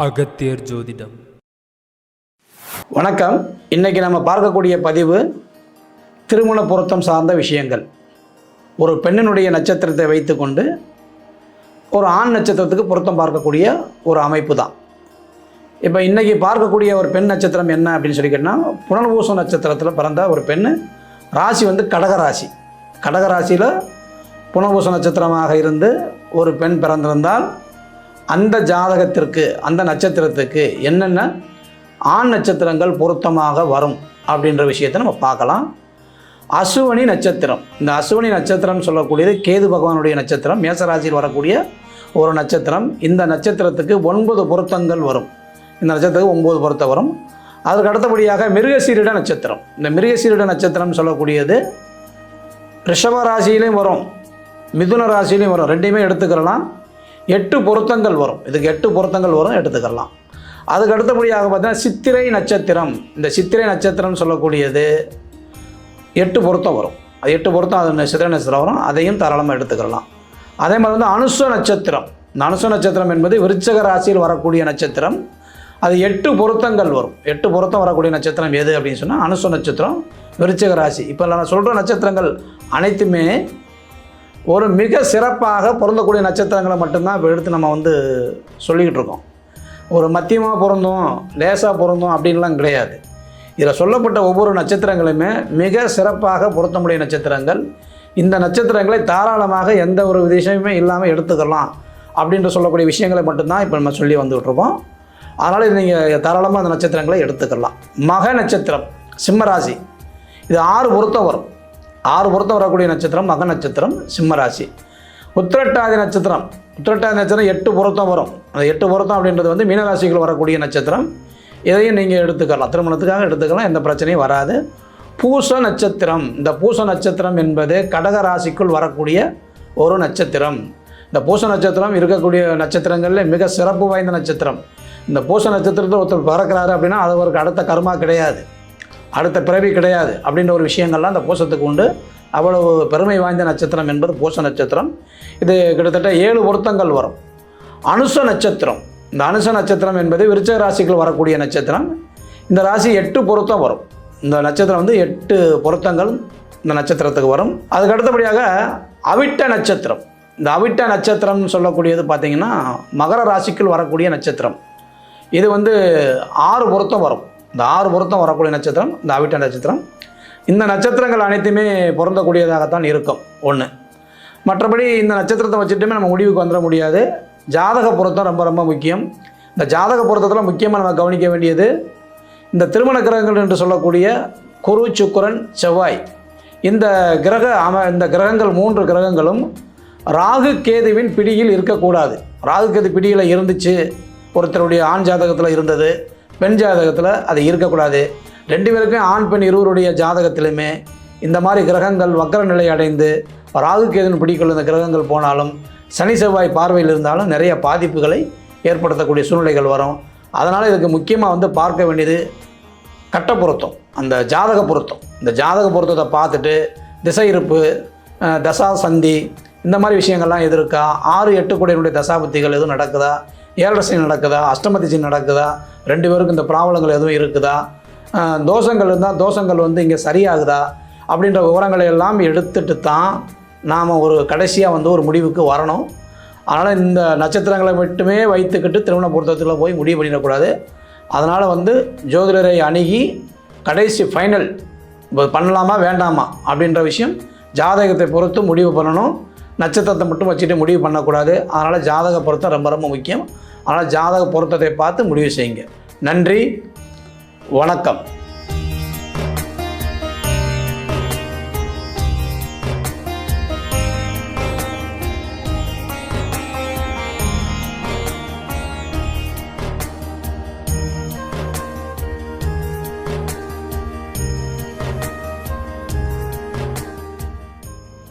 அகத்தியர் ஜோதிடம். வணக்கம். இன்னைக்கு நம்ம பார்க்கக்கூடிய பதிவு திருமண பொருத்தம் சார்ந்த விஷயங்கள். ஒரு பெண்ணினுடைய நட்சத்திரத்தை வைத்துக்கொண்டு ஒரு ஆண் நட்சத்திரத்துக்கு பொருத்தம் பார்க்கக்கூடிய ஒரு அமைப்பு தான். இப்போ இன்றைக்கி பார்க்கக்கூடிய ஒரு பெண் நட்சத்திரம் என்ன அப்படின்னு சொல்லி கேட்டால் புனர்பூசம் நட்சத்திரத்தில் பிறந்த ஒரு பெண் ராசி வந்து கடக ராசி. கடக ராசியில் புனர்பூச நட்சத்திரமாக இருந்து ஒரு பெண் பிறந்திருந்தால் அந்த ஜாதகத்திற்கு அந்த நட்சத்திரத்துக்கு என்னென்ன ஆண் நட்சத்திரங்கள் பொருத்தமாக வரும் அப்படின்ற விஷயத்தை நம்ம பார்க்கலாம். அசுவனி நட்சத்திரம். இந்த அசுவனி நட்சத்திரம் சொல்லக்கூடியது கேது பகவானுடைய நட்சத்திரம் மேசராசியில் வரக்கூடிய ஒரு நட்சத்திரம். இந்த நட்சத்திரத்துக்கு ஒன்பது பொருத்தங்கள் வரும். இந்த நட்சத்திரத்துக்கு ஒன்பது பொருத்தம் வரும். அதுக்கு அடுத்தபடியாக மிருகசீரிட நட்சத்திரம். இந்த மிருகசீரிட நட்சத்திரம் சொல்லக்கூடியது ரிஷப ராசியிலையும் வரும் மிதுன ராசியிலையும் வரும். ரெண்டையுமே எடுத்துக்கிறலாம். எட்டு பொருத்தங்கள் வரும். இதுக்கு எட்டு பொருத்தங்கள் வரும் எடுத்துக்கலாம். அதுக்கு அடுத்தபடியாக பார்த்தீங்கன்னா சித்திரை நட்சத்திரம். இந்த சித்திரை நட்சத்திரம் சொல்லக்கூடியது எட்டு பொருத்தம் வரும். அது எட்டு பொருத்தம் அது சித்திரை நட்சத்திரம் வரும். அதையும் தாராளமாக எடுத்துக்கலாம். அதே மாதிரி வந்து அனுச நட்சத்திரம். இந்த அனுச நட்சத்திரம் என்பது விருச்சக ராசியில் வரக்கூடிய நட்சத்திரம். அது எட்டு பொருத்தங்கள் வரும். எட்டு பொருத்தம் வரக்கூடிய நட்சத்திரம் எது அப்படின்னு சொன்னால் அனுச நட்சத்திரம் விருச்சக ராசி. இப்போ நான் சொல்கிற நட்சத்திரங்கள் அனைத்துமே ஒரு மிக சிறப்பாக பிறந்தக்கூடிய நட்சத்திரங்களை மட்டும்தான் இப்போ எடுத்து நம்ம வந்து சொல்லிக்கிட்டு இருக்கோம். ஒரு மத்தியமாக பிறந்தோம் லேசாக பிறந்தோம் அப்படின்லாம் கிடையாது. இதில் சொல்லப்பட்ட ஒவ்வொரு நட்சத்திரங்களுமே மிக சிறப்பாக பொருத்தமுடைய நட்சத்திரங்கள். இந்த நட்சத்திரங்களை தாராளமாக எந்த ஒரு விஷயமே இல்லாமல் எடுத்துக்கலாம் அப்படின்ற சொல்லக்கூடிய விஷயங்களை மட்டும்தான் இப்போ நம்ம சொல்லி வந்துகிட்டு இருக்கோம். அதனால் இது நீங்கள் தாராளமாக அந்த நட்சத்திரங்களை எடுத்துக்கலாம். மக நட்சத்திரம் சிம்மராசி இது ஆறு பொருத்தம் வரும். ஆறு பொருத்தம் வரக்கூடிய நட்சத்திரம் மக நட்சத்திரம் சிம்மராசி. உத்திரட்டாதி நட்சத்திரம். உத்திரட்டாதி நட்சத்திரம் எட்டு பொருத்தம் வரும். அந்த எட்டு பொருத்தம் அப்படின்றது வந்து மீனராசிக்குள் வரக்கூடிய நட்சத்திரம். இதையும் நீங்கள் எடுத்துக்கலாம். திருமணத்துக்காக எடுத்துக்கலாம். எந்த பிரச்சனையும் வராது. பூச நட்சத்திரம். இந்த பூச நட்சத்திரம் என்பது கடக ராசிக்குள் வரக்கூடிய ஒரு நட்சத்திரம். இந்த பூச நட்சத்திரம் இருக்கக்கூடிய நட்சத்திரங்களில் மிக சிறப்பு வாய்ந்த நட்சத்திரம். இந்த பூச நட்சத்திரத்தில் ஒருத்தர் பிறக்கிறாரு அப்படின்னா அது அவருக்கு அடுத்த கர்மா கிடையாது. அடுத்த பிறவி கிடையாது அப்படின்ற ஒரு விஷயங்கள்லாம் அந்த பூசத்துக்கு உண்டு. அவ்வளவு பெருமை வாய்ந்த நட்சத்திரம் என்பது பூச நட்சத்திரம். இது கிட்டத்தட்ட ஏழு பொருத்தங்கள் வரும். அனுச நட்சத்திரம். இந்த அனுச நட்சத்திரம் என்பது விருச்சக ராசிக்குள் வரக்கூடிய நட்சத்திரம். இந்த ராசி எட்டு பொருத்தம் வரும். இந்த நட்சத்திரம் வந்து எட்டு பொருத்தங்கள் இந்த நட்சத்திரத்துக்கு வரும். அதுக்கு அடுத்தபடியாக அவிட்ட நட்சத்திரம். இந்த அவிட்ட நட்சத்திரம்னு சொல்லக்கூடியது பார்த்திங்கன்னா மகர ராசிக்குள் வரக்கூடிய நட்சத்திரம். இது வந்து ஆறு பொருத்தம் வரும். இந்த ஆறு பொருத்தம் வரக்கூடிய நட்சத்திரம் இந்த அவிட்ட நட்சத்திரம். இந்த நட்சத்திரங்கள் அனைத்துமே பொருந்தக்கூடியதாகத்தான் இருக்கும். ஒன்று மற்றபடி இந்த நட்சத்திரத்தை வச்சுட்டுமே நம்ம முடிவுக்கு வந்துட முடியாது. ஜாதக பொருத்தம் ரொம்ப ரொம்ப முக்கியம். இந்த ஜாதக பொருத்தத்தில் முக்கியமாக நம்ம கவனிக்க வேண்டியது இந்த திருமண கிரகங்கள் என்று சொல்லக்கூடிய குரு சுக்கிரன் செவ்வாய். இந்த கிரக அம இந்த கிரகங்கள் மூன்று கிரகங்களும் ராகு கேதுவின் பிடியில் இருக்கக்கூடாது. ராகு கேது பிடியில் இருந்துச்சு ஒருத்தருடைய ஆண் ஜாதகத்தில் இருந்தது. பெண் ஜாதகத்தில் அது இருக்கக்கூடாது. ரெண்டு பேருக்கும் ஆண் பெண் இருவருடைய ஜாதகத்திலுமே இந்த மாதிரி கிரகங்கள் வக்கர நிலை அடைந்து ராகு கேதுன்னு இந்த கிரகங்கள் போனாலும் சனி செவ்வாய் பார்வையில் இருந்தாலும் நிறைய பாதிப்புகளை ஏற்படுத்தக்கூடிய சூழ்நிலைகள் வரும். அதனால் இதுக்கு முக்கியமாக வந்து பார்க்க வேண்டியது கட்ட பொருத்தம் அந்த ஜாதக பொருத்தம். இந்த ஜாதக பொருத்தத்தை பார்த்துட்டு திசை இருப்பு தசா சந்தி இந்த மாதிரி விஷயங்கள்லாம் எது இருக்கா ஆறு எட்டு கூடையினுடைய தசாபத்திகள் எதுவும் நடக்குதா? ஏழரசி நடக்குதா? அஷ்டமதிசி நடக்குதா? ரெண்டு பேருக்கும் இந்த ப்ராப்ளங்கள் எதுவும் இருக்குதா? தோஷங்கள் இருந்தால் தோஷங்கள் வந்து இங்கே சரியாகுதா? அப்படின்ற விவரங்களை எல்லாம் எடுத்துட்டு தான் நாம் ஒரு கடைசியாக வந்து ஒரு முடிவுக்கு வரணும். அதனால் இந்த நட்சத்திரங்களை மட்டுமே வைத்துக்கிட்டு திருமண பொருத்தத்தில் போய் முடிவு பண்ணிடக்கூடாது. அதனால் வந்து ஜோதிடரை அணுகி கடைசி ஃபைனல் பண்ணலாமா வேண்டாமா அப்படின்ற விஷயம் ஜாதகத்தை பொறுத்து முடிவு பண்ணணும். நட்சத்திரத்தை மட்டும் வச்சுட்டு முடிவு பண்ணக்கூடாது. அதனால் ஜாதக பொருத்தம் ரொம்ப ரொம்ப முக்கியம். ஆனால் ஜாதக பொருத்தத்தை பார்த்து முடிவு செய்யுங்க. நன்றி வணக்கம்.